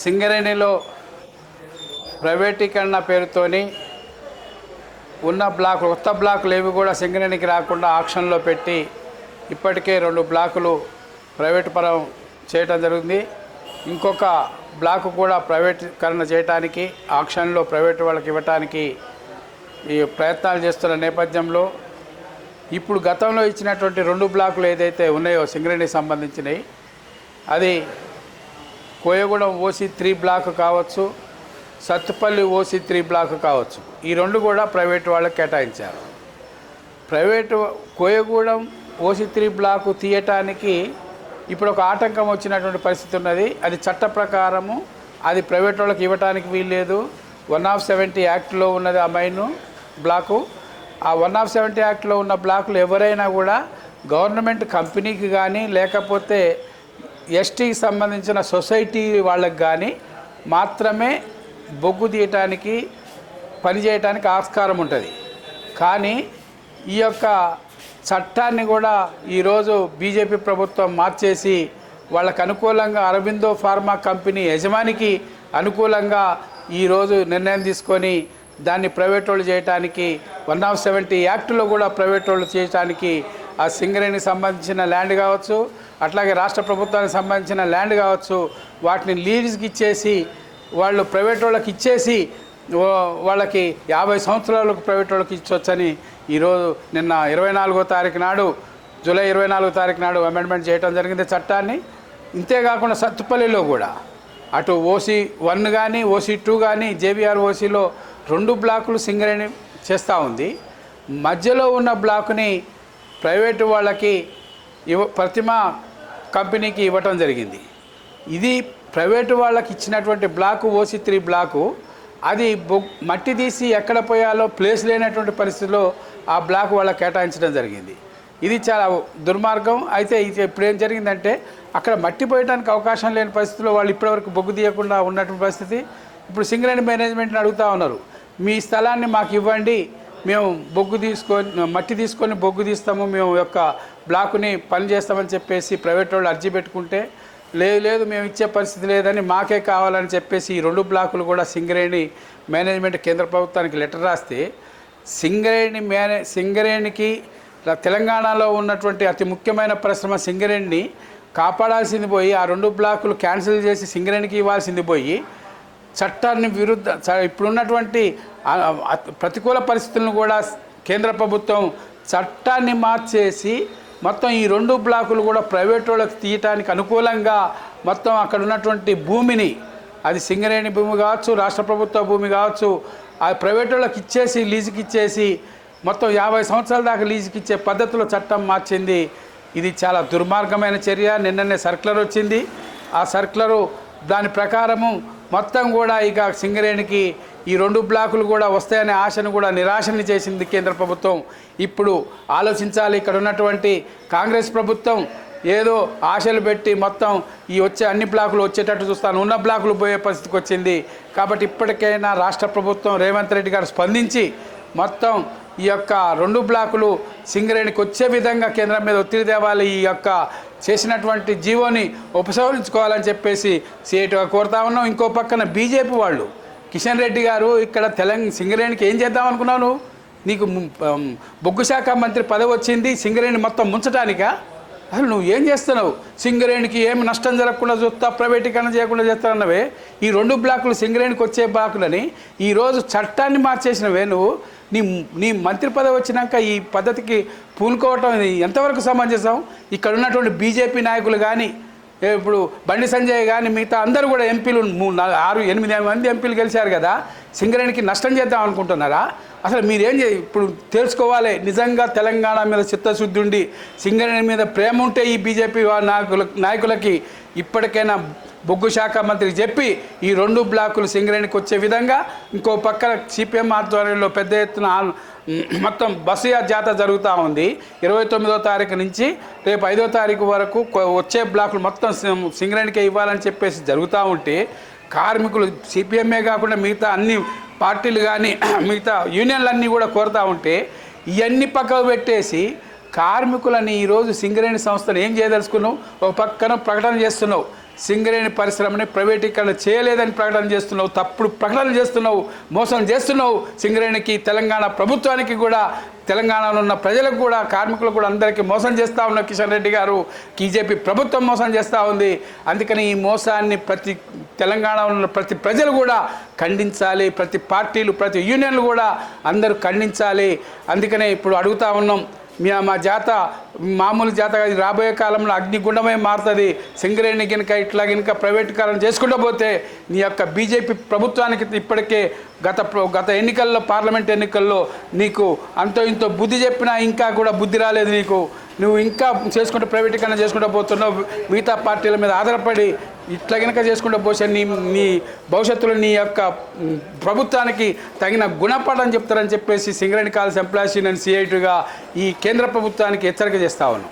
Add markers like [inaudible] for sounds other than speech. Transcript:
సింగరేణిలో ప్రైవేటీకరణ పేరుతోని ఉన్న బ్లాక్ కొత్త బ్లాకులు ఏవి కూడా సింగరేణికి రాకుండా ఆక్షన్లో పెట్టి ఇప్పటికే రెండు బ్లాకులు ప్రైవేట్ పరం చేయటం జరిగింది. ఇంకొక బ్లాకు కూడా ప్రైవేటీకరణ చేయడానికి ఆక్షన్లో ప్రైవేటు వాళ్ళకి ఇవ్వటానికి ఈ ప్రయత్నాలు చేస్తున్న నేపథ్యంలో ఇప్పుడు గతంలో ఇచ్చినటువంటి రెండు బ్లాకులు ఏదైతే ఉన్నాయో సింగరేణికి సంబంధించినవి అది కోయగూడెం ఓసీ త్రీ బ్లాక్ కావచ్చు సత్తుపల్లి ఓసీ త్రీ బ్లాక్ కావచ్చు. ఈ రెండు కూడా ప్రైవేట్ వాళ్ళకి కేటాయించారు. Private Koyagudem OC three block తీయటానికి ఇప్పుడు ఒక ఆటంకం వచ్చినటువంటి పరిస్థితి ఉన్నది. అది చట్ట ప్రకారము అది ప్రైవేట్ వాళ్ళకి ఇవ్వటానికి వీల్లేదు. వన్ ఆఫ్ సెవెంటీ యాక్ట్లో ఉన్నది ఆ మైను బ్లాకు. ఆ వన్ ఆఫ్ సెవెంటీ యాక్ట్లో ఉన్న బ్లాకులు ఎవరైనా కూడా గవర్నమెంట్ కంపెనీకి కానీ లేకపోతే ఎస్టీకి సంబంధించిన సొసైటీ వాళ్ళకి కానీ మాత్రమే బొగ్గు తీయటానికి పనిచేయటానికి ఆస్కారం ఉంటుంది. కానీ ఈ యొక్క చట్టాన్ని కూడా ఈరోజు బీజేపీ ప్రభుత్వం మార్చేసి వాళ్ళకు అనుకూలంగా అరబిందో ఫార్మా కంపెనీ యజమానికి అనుకూలంగా ఈరోజు నిర్ణయం తీసుకొని దాన్ని ప్రైవేట్ వాళ్ళు చేయడానికి వన్ ఆఫ్ సెవెంటీ యాక్ట్లో కూడా ప్రైవేట్ వాళ్ళు చేయడానికి ఆ సింగరేణికి సంబంధించిన ల్యాండ్ కావచ్చు అట్లాగే రాష్ట్ర ప్రభుత్వానికి సంబంధించిన ల్యాండ్ కావచ్చు వాటిని లీజ్కి ఇచ్చేసి వాళ్ళు ప్రైవేట్ వాళ్ళకి ఇచ్చేసి వాళ్ళకి యాభై సంవత్సరాలకు ప్రైవేట్ వాళ్ళకి ఇచ్చొచ్చని ఈరోజు నిన్న ఇరవై నాలుగో తారీఖు నాడు జూలై ఇరవై నాలుగో తారీఖు నాడు అమెండ్మెంట్ చేయడం జరిగింది చట్టాన్ని. ఇంతేకాకుండా సత్తుపల్లిలో కూడా అటు ఓసీ వన్ కానీ ఓసీ టూ కానీ జేబీఆర్ ఓసీలో రెండు బ్లాకులు సింగరేణి చేస్తూ ఉంది. మధ్యలో ఉన్న బ్లాకుని ప్రైవేటు వాళ్ళకి ఇవ ప్రతిమ కంపెనీకి ఇవ్వటం జరిగింది. ఇది ప్రైవేటు వాళ్ళకి ఇచ్చినటువంటి బ్లాకు ఓసి త్రీ బ్లాకు అది బొ- మట్టి తీసి ఎక్కడ పోయాలో ప్లేస్ లేనటువంటి పరిస్థితిలో ఆ బ్లాక్ వాళ్ళకి కేటాయించడం జరిగింది. ఇది చాలా దుర్మార్గం. అయితే ఇది ఇప్పుడు ఏం జరిగిందంటే అక్కడ మట్టి పోయడానికి అవకాశం లేని పరిస్థితిలో వాళ్ళు ఇప్పటివరకు బొగ్గు తీయకుండా ఉన్నటువంటి పరిస్థితి. ఇప్పుడు సింగరేణి మేనేజ్మెంట్ని అడుగుతా ఉన్నారు. మీ స్థలాన్ని మాకు ఇవ్వండి మేము బొగ్గు తీసుకొని మట్టి తీసుకొని బొగ్గు తీస్తాము. మేము యొక్క బ్లాకుని పని చేస్తామని చెప్పేసి ప్రైవేట్ వాళ్ళు అర్జీ పెట్టుకుంటే లేదు లేదు మేము ఇచ్చే పరిస్థితి లేదని మాకే కావాలని చెప్పేసి ఈ రెండు బ్లాకులు కూడా సింగరేణి మేనేజ్మెంట్ కేంద్ర ప్రభుత్వానికి లెటర్ రాస్తే సింగరేణి మేనే సింగరేణికి తెలంగాణలో ఉన్నటువంటి అతి ముఖ్యమైన పరిశ్రమ సింగరేణిని కాపాడాల్సింది పోయి ఆ రెండు బ్లాకులు క్యాన్సిల్ చేసి సింగరేణికి ఇవ్వాల్సింది పోయి చట్టాన్ని విరుద్ధ ఇప్పుడున్నటువంటి ప్రతికూల పరిస్థితులను కూడా కేంద్ర ప్రభుత్వం చట్టాన్ని మార్చేసి మొత్తం ఈ రెండు బ్లాకులు కూడా ప్రైవేట్ వాళ్ళకి తీయటానికి అనుకూలంగా మొత్తం అక్కడ ఉన్నటువంటి భూమిని అది సింగరేణి భూమి కావచ్చు రాష్ట్ర ప్రభుత్వ భూమి కావచ్చు ఆ ప్రైవేట్ వాళ్ళకి ఇచ్చేసి లీజుకి ఇచ్చేసి మొత్తం యాభై సంవత్సరాల దాకా లీజుకి ఇచ్చే పద్ధతిలో చట్టం మార్చింది. ఇది చాలా దుర్మార్గమైన చర్య. నిన్ననే సర్క్యులర్ వచ్చింది. ఆ సర్క్యులరు దాని ప్రకారము మొత్తం కూడా ఇక సింగరేణికి ఈ రెండు బ్లాకులు కూడా వస్తాయనే ఆశను కూడా నిరాశని చేసింది కేంద్ర ప్రభుత్వం. ఇప్పుడు ఆలోచించాలి ఇక్కడ ఉన్నటువంటి కాంగ్రెస్ ప్రభుత్వం ఏదో ఆశలు పెట్టి మొత్తం ఈ వచ్చే అన్ని బ్లాకులు వచ్చేటట్టు చూస్తాను. ఉన్న బ్లాకులు పోయే పరిస్థితికి వచ్చింది. కాబట్టి ఇప్పటికైనా రాష్ట్ర ప్రభుత్వం రేవంత్ రెడ్డి గారు స్పందించి మొత్తం ఈ యొక్క రెండు బ్లాకులు సింగరేణికి వచ్చే విధంగా కేంద్రం మీద ఒత్తిడి తేవాలి. ఈ యొక్క చేసినటువంటి జీవోని ఉపసంహరించుకోవాలని చెప్పేసి సీఎట్గా కోరుతా ఉన్నాం. ఇంకో పక్కన బీజేపీ వాళ్ళు. కిషన్ రెడ్డి గారు ఇక్కడ తెలంగాణ సింగరేణికి ఏం చేద్దాం అనుకున్నావు నీకు బొగ్గు శాఖ మంత్రి పదవి వచ్చింది సింగరేణి మొత్తం ముంచటానికా? అసలు నువ్వు ఏం చేస్తున్నావు? సింగరేణికి ఏమి నష్టం జరగకుండా చూస్తా ప్రైవేటీకరణ చేయకుండా చేస్తానన్నవే. ఈ రెండు బ్లాకులు సింగరేణికి వచ్చే బ్లాకులని ఈరోజు చట్టాన్ని మార్చేసినవే నువ్వు. నీ నీ మంత్రి పదవి వచ్చినాక ఈ పద్ధతికి పూనుకోవటం ఎంతవరకు సమంజసం? ఇక్కడ ఉన్నటువంటి బీజేపీ నాయకులు కానీ ఇప్పుడు బండి సంజయ్ కానీ మిగతా అందరూ కూడా ఎంపీలు ఆరు ఎనిమిది మంది ఎంపీలు గెలిచారు కదా సింగరేణికి నష్టం చేద్దాం అనుకుంటున్నారా? అసలు మీరేం చే ఇప్పుడు తెలుసుకోవాలి నిజంగా తెలంగాణ మీద చిత్తశుద్ధి ఉండి సింగరేణి మీద ప్రేమ ఉంటే ఈ బీజేపీ నాయకుల నాయకులకి ఇప్పటికైనా బొగ్గు శాఖ మంత్రికి చెప్పి ఈ రెండు బ్లాకులు సింగరేణికి వచ్చే విధంగా ఇంకో పక్కన సిపిఎం ఆధ్వర్యంలో పెద్ద ఎత్తున మొత్తం బస్సు జాత జాతర జరుగుతూ ఉంది. ఇరవై తొమ్మిదో తారీఖు నుంచి రేపు ఐదో తారీఖు వరకు వచ్చే బ్లాకులు మొత్తం సింగరేణికే ఇవ్వాలని చెప్పేసి జరుగుతూ ఉంటే కార్మికులు సిపిఎంఏ కాకుండా మిగతా అన్ని పార్టీలు కానీ [clears throat] మిగతా యూనియన్లన్నీ కూడా కోరుతూ ఉంటే ఇవన్నీ పక్కకు పెట్టేసి కార్మికులని ఈరోజు సింగరేణి సంస్థను ఏం చేయదలుచుకున్నావు? ఒక పక్కన ప్రకటన చేస్తున్నావు. సింగరేణి పరిశ్రమని ప్రైవేటీకరణ చేయలేదని ప్రకటన చేస్తున్నావు తప్పుడు ప్రకటన చేస్తున్నావు మోసం చేస్తున్నావు. సింగరేణికి తెలంగాణ ప్రభుత్వానికి కూడా తెలంగాణలో ఉన్న ప్రజలకు కూడా కార్మికులకు కూడా అందరికీ మోసం చేస్తూ ఉన్న కిషన్ రెడ్డి గారు. బీజేపీ ప్రభుత్వం మోసం చేస్తూ ఉంది. అందుకని ఈ మోసాన్ని ప్రతి తెలంగాణలో ఉన్న ప్రతి ప్రజలు కూడా ఖండించాలి. ప్రతి పార్టీలు ప్రతి యూనియన్లు కూడా అందరూ ఖండించాలి. అందుకనే ఇప్పుడు అడుగుతా ఉన్నాం మీ మా జాత మామూలు జాత కాదు, రాబోయే కాలంలో అగ్నిగుండమై మారుతుంది. సింగరేణి కనుక ఇట్లా గినక ప్రైవేటీకరణ చేసుకుంటూ పోతే నీ యొక్క బీజేపీ ప్రభుత్వానికి ఇప్పటికే గత గత ఎన్నికల్లో పార్లమెంట్ ఎన్నికల్లో నీకు అంతో ఇంతో బుద్ధి చెప్పినా ఇంకా కూడా బుద్ధి రాలేదు నీకు. నువ్వు ఇంకా చేసుకుంటూ ప్రైవేటీకరణ చేసుకుంటూ పోతున్నావు. మిగతా పార్టీల మీద ఆధారపడి ఇట్లా కనుక చేసుకుంటే పోసే నీ నీ భవిష్యత్తులో నీ యొక్క ప్రభుత్వానికి తగిన గుణపాఠం చెప్తారని చెప్పేసి సింగరేణి కాల్స్ ఎంప్లాయీస్ యూనియన్ సిఐటీగా ఈ కేంద్ర ప్రభుత్వానికి హెచ్చరిక చేస్తా ఉన్నాం.